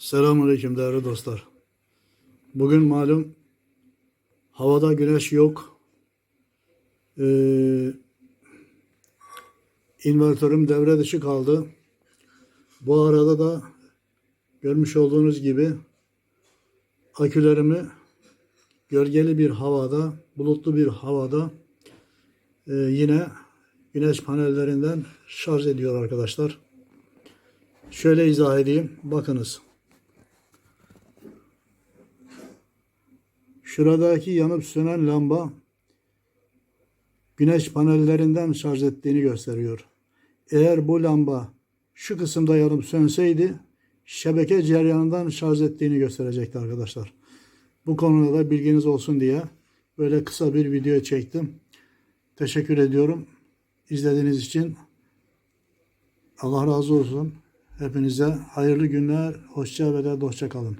Selamünaleyküm değerli dostlar. Bugün malum havada güneş yok. Ee, invertörüm devre dışı kaldı. Bu arada da görmüş olduğunuz gibi akülerimi gölgeli bir havada, bulutlu bir havada e, yine güneş panellerinden şarj ediyor arkadaşlar. Şöyle izah edeyim. Bakınız. Şuradaki yanıp sönen lamba güneş panellerinden şarj ettiğini gösteriyor. Eğer bu lamba şu kısımda yanıp sönseydi şebeke ceryanından şarj ettiğini gösterecekti arkadaşlar. Bu konuda da bilginiz olsun diye böyle kısa bir video çektim. Teşekkür ediyorum. İzlediğiniz için Allah razı olsun. Hepinize hayırlı günler, hoşça ve de dostça kalın.